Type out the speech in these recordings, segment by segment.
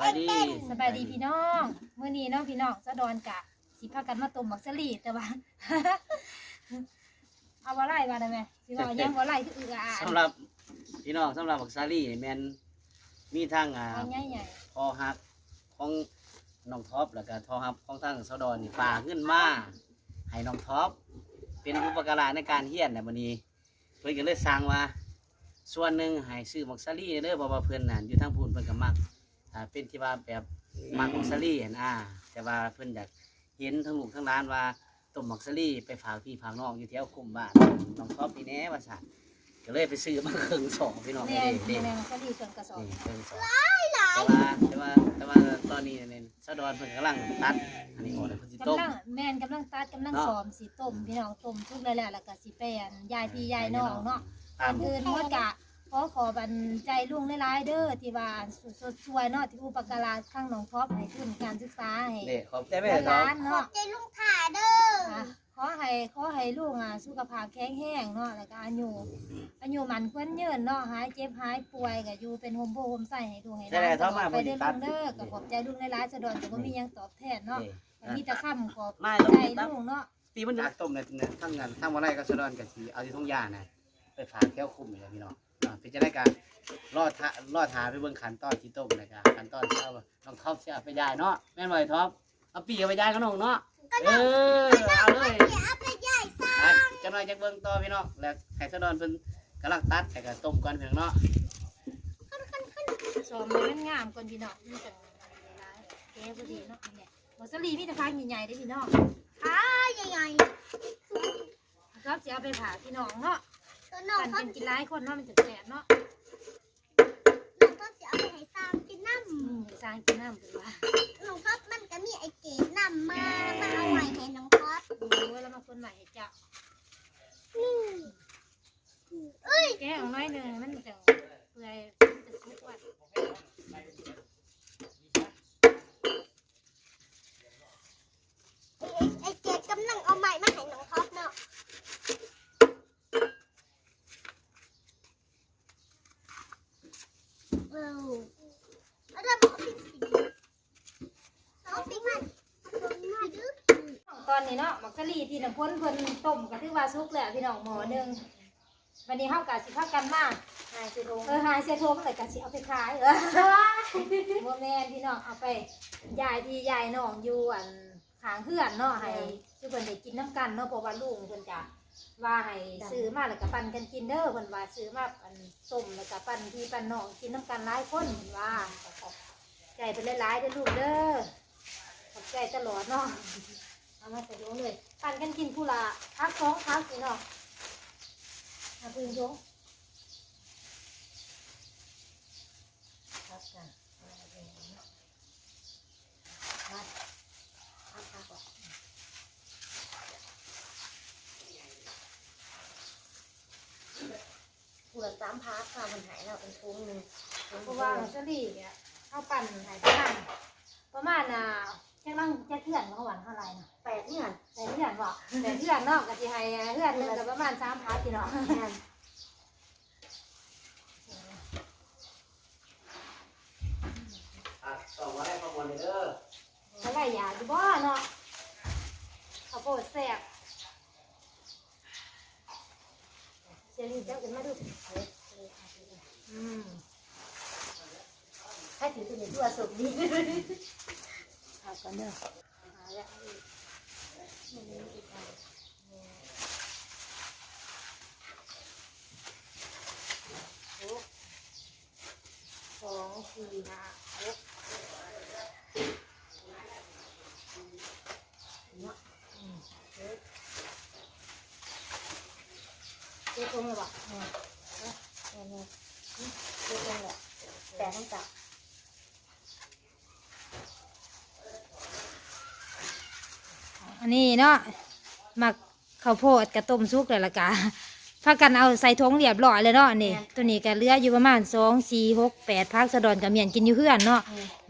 บายดีสบายดีพี่น้องเมื่อนี้เน้องพี่น้องสะดอนกะสิพากันมาต้มบักสลีแต่ว่าเอาว่าไล่มาได้ไหมสิว่ายังว่าไล่คืออืออาสำหรับพี่น้องสำหรับบักซาลี่นี่แมนมีทั้งอ่าเอาใหญ่ใหญ่พอฮักของน้องท็อปแล้วก็ทอฮับของทั้งสะดอนนี่ฝากเงินมาให้น้องท็อปเป็นอุปการะในการเฮียนในวันนี้เพิ่นก็เลยสั่งว่าส่วนหนึ่งให้ซื้อบักซาลี่เด้อเพราะว่าเพิ่นน่ะอยู่ทางพูนเพิ่นก็มัก อ่าเป็นที่ว่าแบบมักบักซาลี่หั่นอ่า แต่ว่าเพิ่นอยากเห็นทั้งลูกทั้งร้านว่าต้มบักซาลี่ไปฝากพี่ฝากน้องอยู่แถวคุมบ้านน้องท็อปนี่แน่ว่าซั่นก็เลยไปซื้อมาเครื่องสองพี่น้องแน่นี่แน่นี่บักสลีส่วนกระสอบนี่เครื่องสองแต่ว่าแต่ว่าแต่ว่าตอนนี้เนี่ยสะดอนเพิ่นกำลังตัดอันนี้ออกเลยเพิ่นสิต้ม กำลังแม่นกำลังตัดกำลังเนาะ ซ้อมสิต้มพี่น้องต้มทุกแล้วแหละแล้วก็สิแปลนยายพี่ยายน้องเนาะตามอื่นหมดกะ ขอขอบันใจลุงหลายๆเด้อที่ว่าสุดสดช่วยเนาะที่อุปการะข้างน้องท็อปให้ทุนการศึกษาให้เด็กขอบใจแม่ท็อร้าปนเนาะใจลุงถ่าเด้อค่ะขอให้ขอให้ลูกอะสุขภาพแข็งแรงเนาะแล้วก็อายุอายุมันควรยืนเนาะหายเจ็บหายป่วยก็อยู่เป็นโฮมโบโฮมใส่ให้ดูให้ใช่แล้วท็อปมาไปบ่เด้ได้อตัลุดงเด้อก็ขอบใจลุงหลายๆสะดอนแต่บ่มีหยังตอบแทนเนาะนี่ก็มีแต่คำขอบมาใจต้องตัดลุงเนาะ ตีมันจะต้มเนี่ยเนี่ยทั้งงานทั้งวันไรก็สะดอนกับสีเอาที่ทุ่งหญ้านะไปฝากแก้วคุ้มเลยพี่น้อง อ่าเป็นจะได้การรอดทะรอดทาไปเบิ่งขั้นตอนที่ต้มเลยครับขั้นตอนที่เอาน้องท็อปสิเอาไปยายเนาะแม่นบ่ไอ้ท็อปเอาปีเอาไปยายกับน้องเนาะเออเอาเลยอย่าเอาไปใหญ่ซะไปจะน้อยจะเบิ่งต่อพี่น้องแล้วไข่สะดอนเพิ่นกำลังตัดแต่ก็ต้มก่อนเพียงเนาะสอมให้มันงามก่อนพี่น้องมีแต่หลายๆแก้บ่ดีเนาะอันเนี่ยบ่สลีมีแต่พักใหญ่ๆเด้อพี่น้องอ้าใหญ่ครับสิเอาไปผ่าพี่น้องเนาะๆ ตัวน้องกันเขาเป็นกินหลายคนเนาะมันจะแสบเนาะน้องเขาจะเอาไปให้สร้างกินน้อืมสร้างกินน้ำเป็นว่าำน้องเขามันก็มีไอเกดน้ำมามาเอาไว้ให้น้องทอดโอ้ยแล้วมาคนใหม่ให้เจ้านี่เอ้ยแก้ของน้อยหนึ่งมันจะเปื่อยจะทุกวัน ไอ้ไอเกดกำลังเอาไม้มาให้น้องทอดเนาะเออแล้วเราบอกปิดสีเอาปิดมันเอาปิดมันดื้อ ตอนนี้เนาะมักกะ ลีที่น้ำพ้นเพิ่นต้มก็ถือว่าสุกแล้วพี่น้องหมอหนึ่งวันนี้เฮากะสิพากันมาหายเสียโทเออหายเสียโทก็เลยกะสิเอาไปขายเออบ่แม่นพี่น้องเอาไปยายที่ยายน้องอยู่อันขางเพื่อนเนาะให้ทุกคนได้กินน้ำกันเนาะเพราะว่าลุงเพิ่นจะว่าให้ซื้อมาแล้วก็ปั่นกันกินเด้อเพิ่นว่าซื้อมาอันต้มแล้วก็ปั่นพี่ปั่นน้องกินน้ำกันหลายคนเพิ่นว่าใจเป็นหลายๆเด้อลูกเด้อขอบใจตลอดเนาะ เอามาใส่ลงเลยปั่นกันกินผู้ละพักสองพักนี่เนาะมาพึ่งยงพักกันเอาไปเอาเนาะมาพักพักก่อนผู้ละสามพักค่ะมันหายแล้วเป็นทุงหนึ่งเพราะว่าลอตเตอรี่เนี่ยเข้าปั่นหายประมาณประมาณอะแค่นั่งแค่เพื่อนเมื่อวันเท่าไหร่นะ แปดเนี่ยแต่เพื่อนบอกแต่เพื่อนเนาะก็สิให้เพื่อนหนึงก็ประมาณสามพันพี่เนาะอะสองวันแรกข้อมูลเลยเด้อเขาไล่ยาอยู่บ่เนาะข้าวโพดแซ่บเจลี่เจ้าขึ้นมาดูอืมให้ถือตัวนี้ตัวสุกดี เอากันเด้อ หาแล้วโอ้ส เยอะตรงเลยว่ะเนี่ยเนี่ยเยอะตรงแหละแต่ต้องจับอันนี้เนาะหมักข้าวโพดกับต้มซุกเลยละกะ พากันเอาใส่ถุงเรียบร้อยเลยเนาะนี่ ตัวนี้ก็เหลืออยู่ประมาณสองสี่หกแปดพักสะดอนกับเมียนกินอยู่เพื่อนเนาะ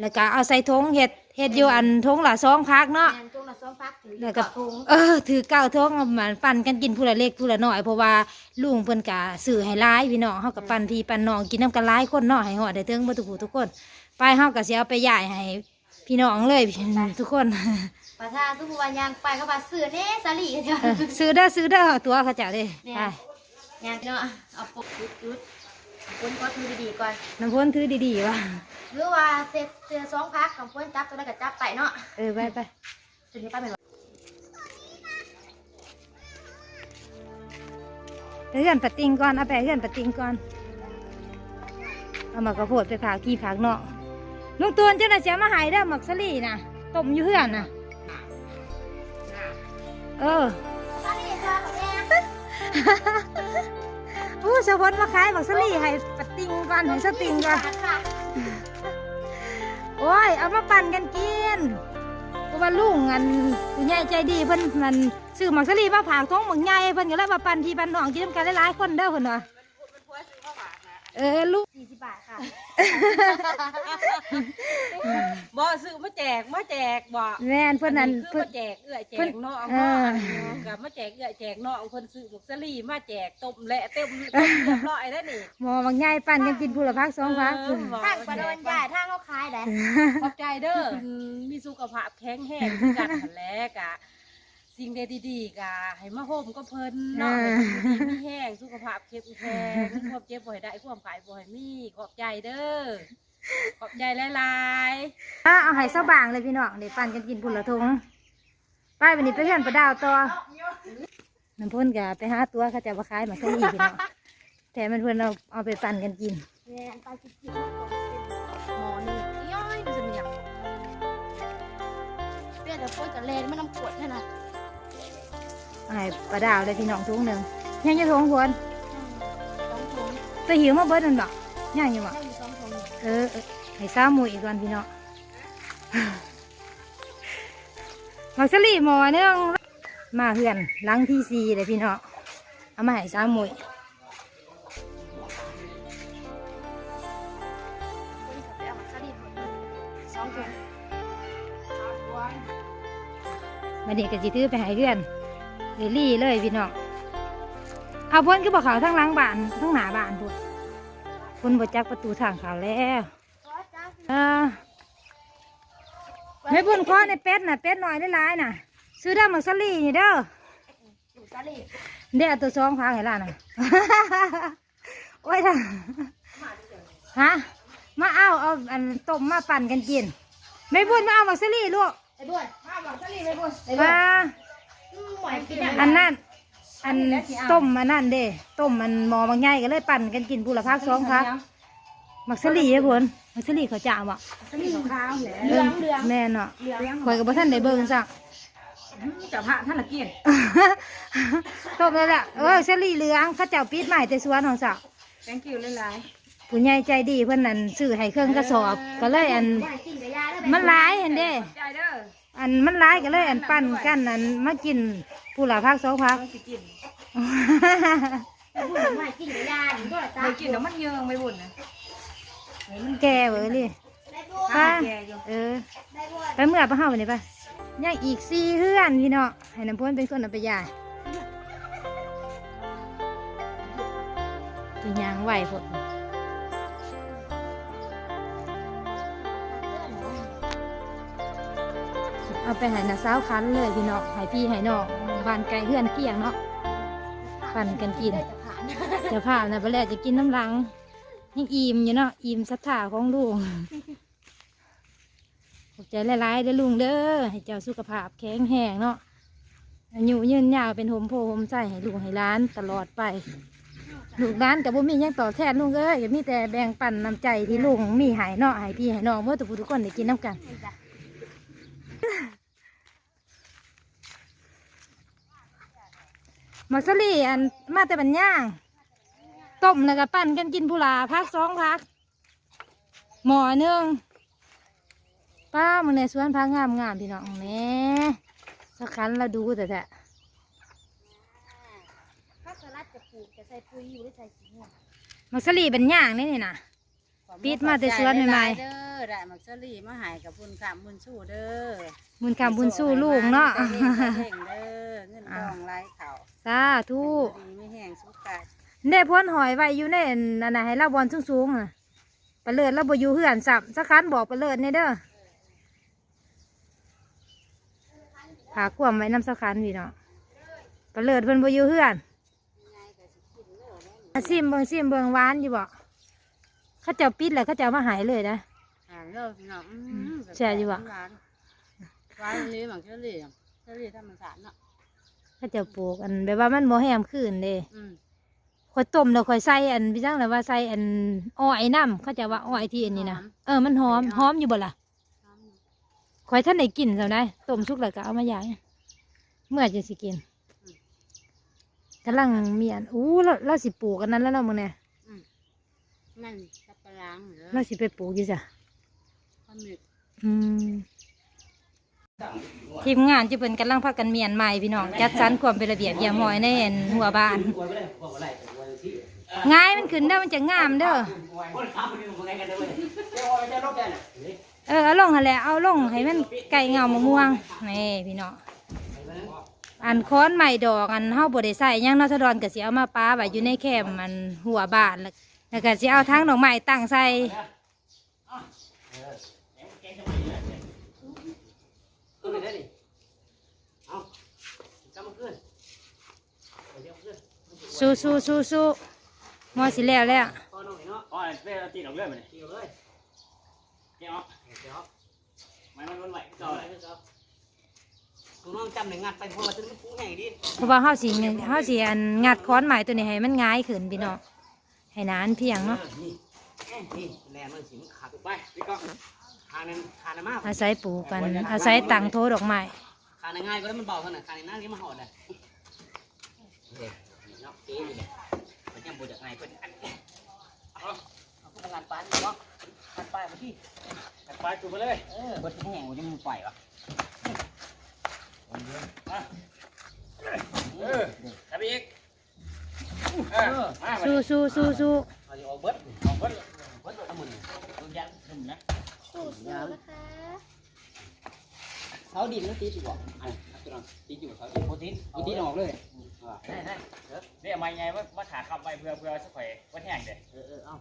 แล้วก็เอาใส่ถุงเห็ดเห็ดอยู่อันถุงละสองพักเนาะแมนจุงละสองพักถือแล้วก็บถุงเออถือเก้าท้องเอามาปั่นกันกินผู้ละเล็กผู้ละน้อยเพราะว่าลุงเพิ่นกะสื่อให้ร้ายพี่น้องเฮากับปั่นพี่ปั่นน้องกินน้ำกันหลายคนเนาะให้ฮอดได้ถึงบ่ทุกผู้ทุกคน ไปเฮาก็สิเอาไปย่ายให้พี่น้องเลยทุกคนปะทาทุกวันยางไปเขาบาซื้อเน่สาลีเดียวเออซื้อเด้อซื้อเด้อตัวเขาเจ้าเด้เนี่ยไป ยางเนาะเอาปกยุดยุดคนก็ถือดีๆก่อนน้ำพ้นถือดีๆว่ะหรือว่าเสื้อเสื้อสองพักของคนจับตัวนั้นก็จับไปเนาะเออไปไปจุดนี้ป้าเป็นไปเฮือนปะติงก่อนเอาไปเฮือนปะติงก่อนเอามากระโพดไปผากกี่ผากเนาะลุงตวนเจ้าน่ะเสียมาใหายเด้อหมักสลีน่ะต้มอยู่เฮือนน่ะเออ อู้สะพนมาขายหมักสลีให้ปะติงก่อนให้สติงก่อนค่ะโอ้ย เอามาปั่นกันกินก็ว่าลุงอันผู้ใหญ่ใจดีเพิ่นมันซื้อหมักสลีมาผากท้องหมักใหญ่เพิ่นก็เลยมาปั่นที่ปั่นน้องกินนำกันหลายๆคนเด้อเพิ่นว่า เออลูกสี่สิบบาทค่ะบ่ซื้อมาแจกมาแจกบ่แม่นเพิ่นนั่นคือเพิ่นมาแจกเอื้อแจเพิ่นกน้องเอเนาะอกับมาแจกเอื้อแจกน้องเพิ่นซื้อบุกสลีมาแจกต้มและเต็มเต็มเรียบร้อยแล้วนี่หมอมักใหญ่ปั่นกันกินผู้ละพักสองพักเออบ่ทางปลาโดนใหญ่ทางเขาขายแหละขอบใจเด้ออืมมีสุขภาพแข็งแรงคือกันหั่นแหละกะ สิ่งใดดีๆกะให้มาโฮมก็เพิ่นเนาะให้อยู่ดีมีแห้งสุขภาพเข้มแข็งความเจ็บบ่ให้ได้ความขายบ่ให้มีขอบใจเด้อขอบใจหลายๆอะเอาให้เสาบางเลยพี่น้องเดี๋ยวปั่นกันกินผู้ละทงไปวันนี้ไปเฮือนประดาวต่อน้ำพ่นกะไปหาตัวเขาจะมาขายหมักสลีพี่น้องแต่มันเพิ่นเอาเอาไปปั่นกันกินแม่ปลาจิ๋วหมอนี่ย้อยดูสิมันอย่างเปรี้ยวแต่โคตรกับเลนมันน้ำกรดเนี่ยนะเอา ให้ประดาวเลยพี่น้องทุงหนึ่งยังจะทงควรสองถุงตัวหิวมาเบิดนั่นบอกยังอยู่บอกได้อยู่สองถุงเออเออให้ซ้าหมูอีกก่อนพี่น้องหมักสลีหมอเนื่องมาเฮือนหลังที่สี่เลยพี่น้องเอามาให้ซ้าหมูคนขับไปเอามาสลิดสองถุงมาเด็กก็จิถือไปให้เฮือน เดลี่เลยพี่น้องเอาพ้นก็บอกเขาทั้งหล้างบ้านทั้งหนาบ้านพวกพ้นบดจักประตูทางเขาแล้วเออไม่บุญคอในเป็ดน่ะเป็ดหน่อยได้หลายน่ะ ซื้อได้หมักสลีนี่เด้อยู่สลิดเดี๋ยวตัวซองพาให้ล่ะนะโอ้ยท่าฮะมาเอาเอาอันต้มมาปั่นกันกินไม่บุญมาเอาหมักสลีลูกไอ้บ้วนมาบอกสลิดไอ้บ้วนไอ้บ้วมา หมวยกินอย่างอันนั้นอันต้มอันนั้นเด้ต้มมันหมอบางใหญ่ก็เลยปั่นกันกินผู้ละพักสองพักหมักสลีไอ้บุญหมักสลีเขาจะเอาอะสลีขาวๆแหละเหลืองเหลืองแม่นเนาะข่อยกับพ่ท่านได้เบิ่งสักจะพระท่านละเกียนต้มเลยล่ะเออสลีเหลืองเข้าเจ้าปิดใหม่แต่สวนของสัก thank you หลายผู้ใหญ่ใจดีเพื่อนนั่นซื้อให้เครื่องกระสอบ ก็เลยอันหมวยกินกับยาได้มันหลายเห็นเด้ๆใจเด้ ออันมันหลายก็เลย อันปั้นกันอันมากินผู้ละพักสองพักต้องสิกินไอ้บ้วนหมวยกินกับยาถึงด้วยตาไปกินแล้วมันเยิงไม่บุญนะแก่เว้ยเลยได้บ้วนป้าแกอยู่เออได้บ้วนไปเมื่อปะเฮาวันนี้ปะยังอีกสี่เพื่อนพี่เนาะให้น้ำพ้นเป็นคนเอาไปยายตัวยางไหวพด เอาไปให้นาสาวคันเลยพี่เนาะให้พี่ให้น้องบานไกลเพื่อนเกี่ยงเนาะปั่นกันกิน จะผ่านนะไปแล้วจะกินน้ำลังยังอิ่มอยู่เนาะอิ่มศรัทธาของลุงขอบใจหลายๆเด้อลุงเด้อให้เจ้าสุขภาพแข็งแรงเนาะอายุยืนยาวเป็นโฮมโพโฮมใจให้ลุงให้ร้านตลอดไป ลูกร้านกับบุมียังต่อแทนลุงเอ้ยก็มีแต่แบ่งปันน้ำใจที่ลุงมีหายเนาะให้พี่ให้น้องเมื่อทุกทุกคนได้กินน้ำกัน มักสลีอันมาแต่บันย่าง ต้มแล้วก็ปั่นกันกินพุลาพักสองพัก หมอหนึ่งป้ามึงในสวนพักงามงามๆพี่น้องแหม่สักคันเราดูแต่แต่ถ้าสลัดจะปลูกจะใส่ปุ๋ยอยู่หรือใส่ขี้งัวมักสลีเป็นย่างนี่นี่นะ ปิดมาแต่สวนใหม่ๆเด้อได้มักสลีมาใหายกับบุญขามบุญสู้เด้อบุญคำบุญสู้ลูกเนาะเด้งเด้อเงินทองไหลเข่าสาธุดีไม่แห้งสุกกาดได้พ้นหอยไว้อยู่ในนั่นน่ะให้เราบอลสูงๆน่ะไปปลาเลิศแล้วบ่อยู่เฮือนสับสักคันบอกปลาเลิศในเด้อผากวมไว้น้ำสักคันพี่เนาะปลาเลิศเพิ่นบ่อยู่เฮือนอะซิมเบิ่งซิมเบิ่งหวานอยู่บ่ เขาเจ้าปิดแล้วเขาเจ้ามาหายเลยนะอ่าเลิกพี่น้องอืมแช่อยู่วะหวานหวานเลยหมักเชอรี่เชอรี่ธรรมชาติเนาะเขาเจ้าปลูกอันแบบว่ามันบ่แห้มขึ้นเด้อืมข่อยต้มแล้วข่อยใส่อันพี่จังเลยว่าใส่อันอ้อยน้ำเขาจะว่าอ้อยที่อันนี้นะเออมันหอมหอมอยู่บ่ล่ะข่อยท่านได้กินซะได้ต้มสุกแล้วก็เอามาย่างเมื่อจะสิกินกำลังมีอันอู้เราเราสิปลูกอันนั้นแล้วเนาะมึงเนี่ยนั่น สับปะรดเหรอเราสิไปปลูกอยู่จ้ะข้าวหมึกอืมทีมงานจะเป็นกำลังพักกันเมียนใหม่พี่น้องจัดสรรความเป็นระเบียบเยี่ยมหอยในอันหัวบ้านอวยไปเลยบอกว่าไรอวยที่ง่ายมันขึ้นได้อมันจะงามเด้อคนขับมันอยู่ไงกันเด้อเว้ยเจ้าอวยเจ้าลบแกน่ะนี่เออเอาลงหั่นแหละเอาลงให้มันไก่เงามะม่วงนี่พี่น้องอันค้อนใหม่ดอกอันเฮาบ่ได้ใส่หยังเนาะสะดอนก็สิเอามาป้าไว้อยู่ในแคมมันหัวบ้านแล้ว แล้วก็สิเอาทั้งดอกไม้ตั้งใส่ขึ้นไปได้ดิเอาจำมันขึ้นเดี๋ยวขึ้นสู้สู้สู้สู้มอสิแล้วแล้วอ๋อเป้ตีดอกเลื่อยมาเนี่ยเกี่ยวเลยเกี่ยวเดี๋ยวไม่มันมันไหวต่ต่ออเลยคุณน้องจำหนึ่งงัดไปเพราะว่าจะมันฟุ้งใหญ่ดิเพราะว่าเฮาสิเฮาสิอันงัดค้อนใหม่ตัวนี้ให้มันง่ายขึ้นพี่น้อง ให้นานเพียงเนาะนี่นี่แรงมันสิมันขาดไปพี่ก็ทางนั้นทางนั้นมากอาศัยปลูกกันอาศัยตั้งโทดอกไม้ทางนั้นง่ายก็ได้มันเบาเท่านั้นทางนี้นั่งนี่มาหอดเลยเด็กเนาะตีนี่เนี่ยมันยังบูจากไงเพิ่นอันเอาเอาพวกงานปานเนาะงานปานมาที่ไปจุดไปเลยเออเบิดแห้งวันนี้มันปล่อยวะเออทำอีกเออมาไป สู้สู้สู้สู้เอาจะเอาเบิดเอาเพิ่นเบิดเอามือดูยันขึ้นนะสู้ๆนะคะเสาดินมันตีอยู่บ่ไอ้ตัวนั้นตีอยู่เสาดินโคตินโคตินออกเลยได้ได้เออเนี่ยมาไงว่ามาถาขับไปเพื่อเพื่อสักข่อยว่าแห้งเด็ดเออเออเอา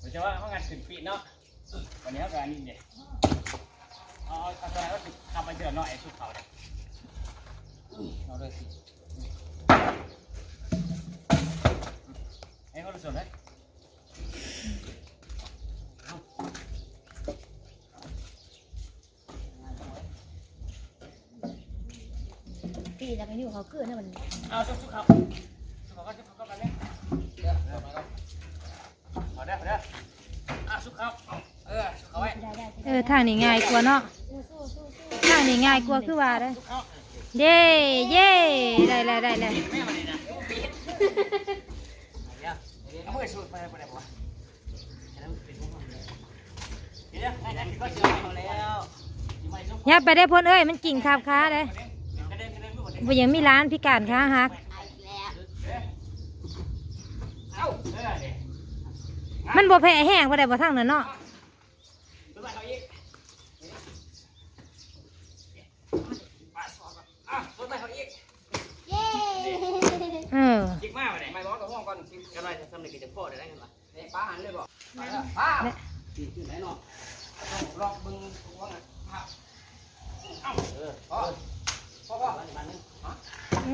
หรือจะว่าเขางานขึ้นปีเนาะวันนี้เขาการนี่เด็ดเอาเอาเอาว่าขับไปเดือดหน่อยสุดเขาเด็ด เอาเลยสิให้เขารู้สึกเลยพี่แล้วก็อยู่เขาคือนั่นมันเอาสุดสุดเขาสุดเขาก็สุดเขาก็มาเลยเดี๋ยวเดี๋ยวมาครับเอาเด้อเอาเด้ออะสุดเขาเออสุดเขาไว้เออทางนี้ง่ายกว่าเนาะทางนี้ง่ายกว่าคือว่าเด้อ เย้เย้ได้แล้วได้แล้วเดี๋ยเดี๋ยเอามือสูดไปไปไหนวะเดี๋ยวเป็นพวกมันเลยเดี๋ยวให้นั่นก็ก็เจเจออเขาแล้วไม่สุดยับไปได้พ้นเอ้ยมันกิ่งทับขาเลยยังมีร้านพิการขาหักเอาอีกแล้วเอ้าเออเดี๋ยวมันบ่แพ้แห้งบ่ได้บ่ทางนั้นเนาะ ไปบ้านเขาอีกอะรถไปเขาอีก เย้ เออ จิกมากเลย ไม่ร้อนกับห้องก่อนกันไรจะทำในกิจพ่อได้กันปะเฮ้ยป้าหันเลยบอกไปแล้วป้าตีขึ้นไหนเนาะลองมึงว่าไงเอ้าเออพ่อพ่อพ่อบ้านบ้านนึง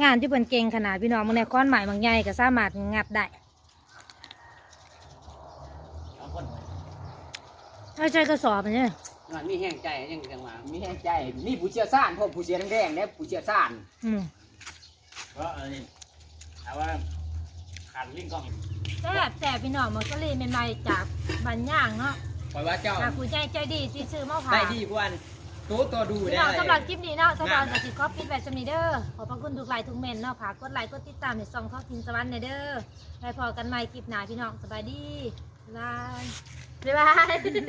งานที่เพิ่นเก่งขนาดพี่น้องมึงเนี่ยค้อนใหม่บางใหญ่ก็สามารถงัดได้สองคนเอาใจกระสอบมันเนี่ยมันมีแห้งใจยังจังมามีแห้งใจมีผู้เชี่ยวชาญพวกผู้เชี่ยวแดงๆเนี่ยผู้เชี่ยวชาญอืมก็เออถามว่า ขาดลิงกล้องแซ่บแซ่บพี่น้องมันก็เลยใหม่ๆจากบ้านย่างเนาะคอยว่าเจ้าจากผู้ใจใจดีที่ซื้อมาผ่าได้ดีกว่าตัวตัวดูพี่ได้น้องสำหรับคลิปนี้เนาะสำหรับกสิครอบคลิปแบบสมิเดอร์ขอบพระคุณทุกไลค์ทุกเมนเนาะฝากกดไลค์กดติดตามในซองทอดทินสวรรค์ในเด้อไปพอกันใหม่คลิปหน้าพี่น้องสบายดีบ๊ายบายบ๊ายบาย